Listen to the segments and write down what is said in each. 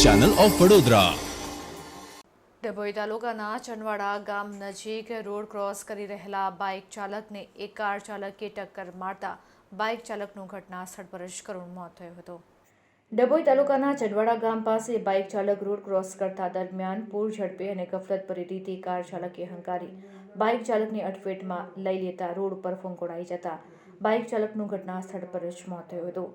Channel of Vadodara Dabhoi તાલુકાના ચનવાડા ગામ નજીક રોડ ક્રોસ કરી રહેલા બાઇક ચાલકને એક કાર ચાલકે ટક્કર મારતા બાઇક ચાલકનું ઘટના સ્થળ પર જ કરુણ મોત થયું હતું. ડભોઈ તાલુકાના ચડવાડા ગામ પાસે બાઇક ચાલક રોડ ક્રોસ કરતા દરમિયાન પૂર ઝડપે અને ગફલતભરી રીતે કાર ચાલકે હંકારી બાઇક ચાલકની અડફેટમાં લઈ લેતા રોડ ઉપર ફંકોડાઈ જતા બાઇક ચાલકનું ઘટના સ્થળ પર જ મોત થયું હતું.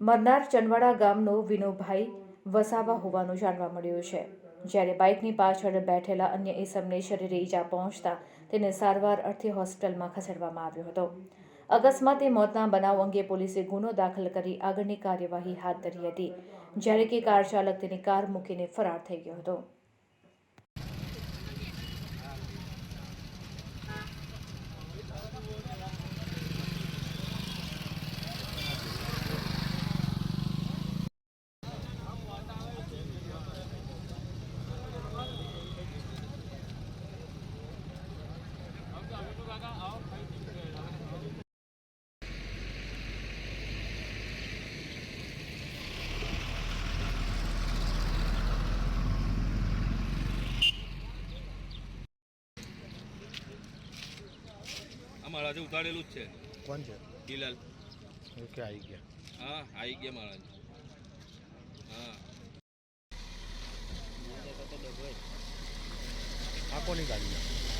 મરનાર ચનવાડા ગામનો વિનોભાઈ વસાવા હોવાનું જાણવા મળ્યું છે. જ્યારે બાઇકની પાછળ બેઠેલા અન્ય ઇસમને શરીરે ઈજા પહોંચતા તેને સારવાર અર્થે હોસ્પિટલમાં ખસેડવામાં આવ્યો હતો. અકસ્માતે મોતના બનાવ અંગે પોલીસે ગુનો દાખલ કરી આગળની કાર્યવાહી હાથ ધરી હતી, જ્યારે કે કાર ચાલક તેની કાર મૂકીને ફરાર થઈ ગયો હતો. મહારાજે ઉતારેલું જ છે. કોણ છે? હિલાલ. ઓકે આવી ગયા. હા આવી ગયા મહારાજ હા. આ કોની ગાડી છે?